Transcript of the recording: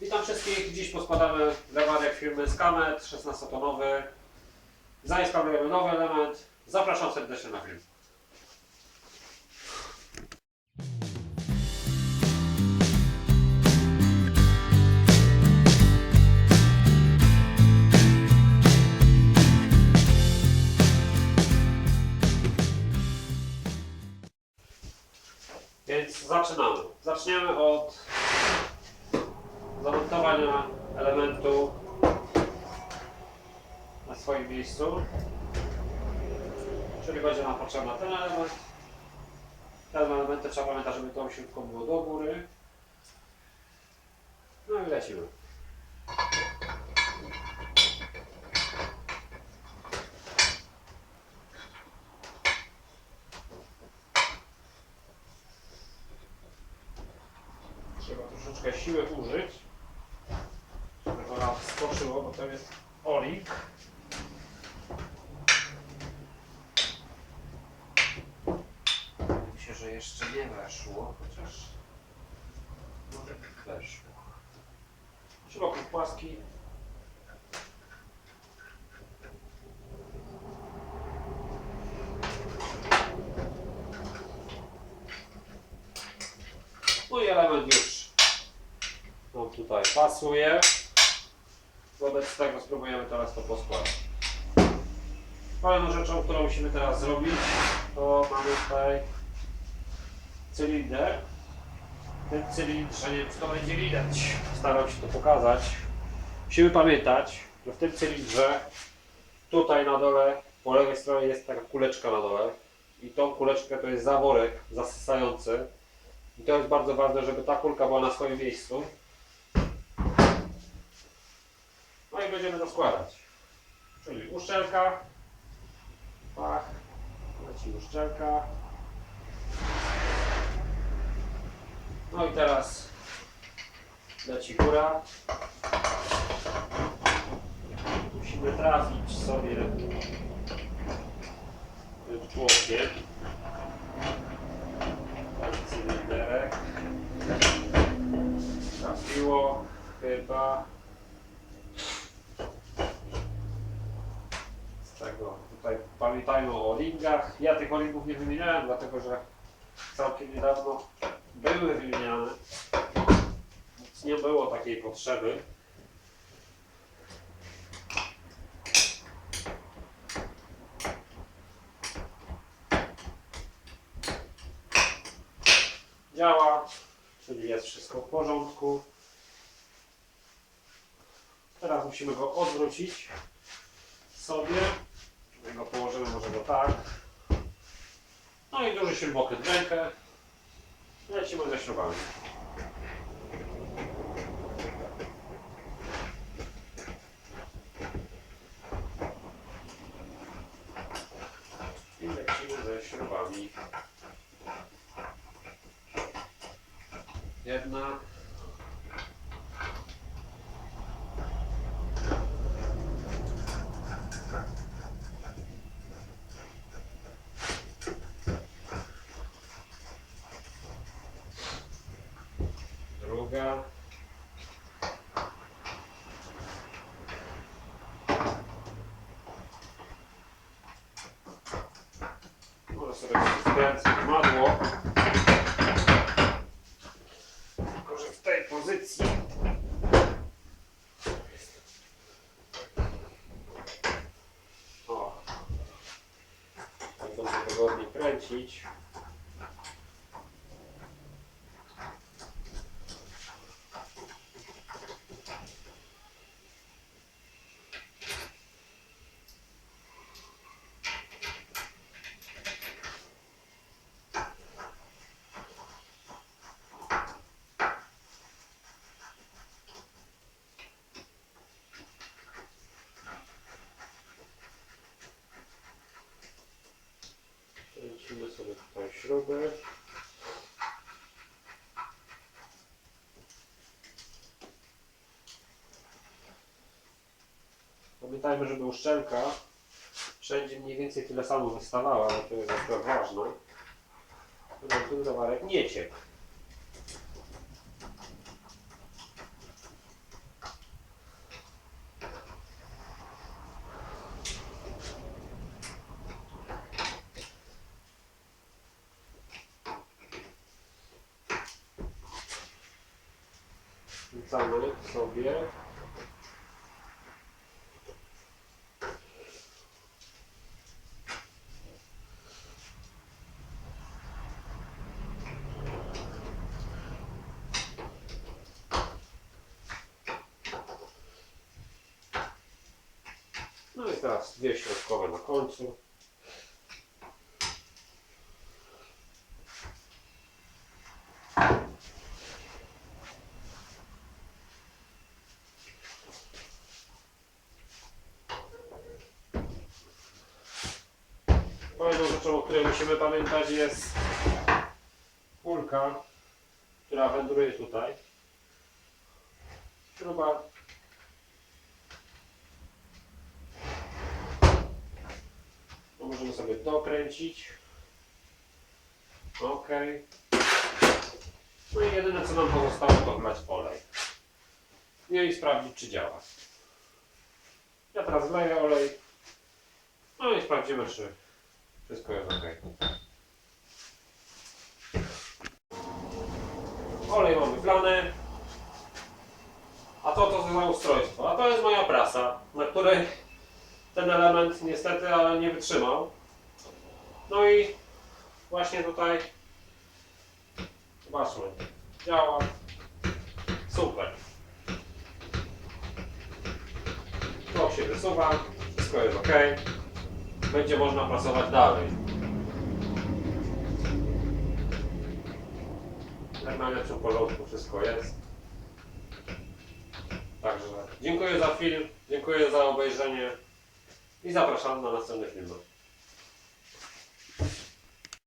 Witam wszystkich. Dziś poskładamy lewarek firmy Skamet 16-tonowy. Zainstalujemy nowy element. Zapraszam serdecznie na film. Więc zaczynamy. Zaczniemy od zamontowania elementu na swoim miejscu. Czyli będzie nam potrzebny ten element. Ten element trzeba pamiętać, żeby tą śrubką było do góry. No i lecimy. Trzeba troszeczkę siły użyć, skoczyło, bo to jest olik. Się, że jeszcze nie weszło, chociaż może weszło. Środek płaski. No i element już nam tutaj pasuje. Wobec tego spróbujemy teraz to poskładać. Kolejną rzeczą, którą musimy teraz zrobić, to mamy tutaj cylinder. Tym cylindrze, nie wiem czy to będzie widać, staram się to pokazać. Musimy pamiętać, że w tym cylindrze tutaj na dole, po lewej stronie jest taka kuleczka na dole i tą kuleczkę to jest zaworek zasysający. I to jest bardzo ważne, żeby ta kulka była na swoim miejscu. I będziemy to składać. Czyli uszczelka, pach, leci uszczelka. No i teraz leci góra. Musimy trafić sobie tłokiem. Taki cylinderek. Trafiło chyba z tego. Tutaj pamiętajmy o olingach. Ja tych olingów nie wymieniałem, dlatego że całkiem niedawno były wymieniane. Więc nie było takiej potrzeby. działa, czyli jest wszystko w porządku. Teraz musimy go odwrócić sobie. My go położymy może go tak. No i duży śrubokręt w rękę. Lecimy ze śrubami. I lecimy ze śrubami. Jedna. Druga. Może sobie skręcę madło. Tylko, że w tej pozycji. O. Tak będzie wygodnie kręcić Kręcimy sobie śruby. Pamiętajmy, żeby uszczelka wszędzie mniej więcej tyle samo wystawała, bo to jest akurat ważne. Żeby ten zawarek nie ciekł. Wrzucamy sobie. No i teraz dwie środkowe na końcu. Kolejną rzeczą, o której musimy pamiętać jest kulka, która wędruje tutaj. Śruba To możemy sobie dokręcić. Ok. No i jedyne co nam pozostało to wlać olej. I sprawdzić czy działa. Ja teraz wleję olej. No i sprawdzimy czy wszystko jest ok. Olej mamy wlany. A to to za ustrojstwo. A to jest moja prasa, na której ten element niestety ale nie wytrzymał. No i właśnie tutaj zobaczmy, działa super. To się wysuwa, wszystko jest ok. Będzie można prasować dalej. Jak najlepszym porządku wszystko jest. Także dziękuję za film, dziękuję za obejrzenie i zapraszam na następne filmy.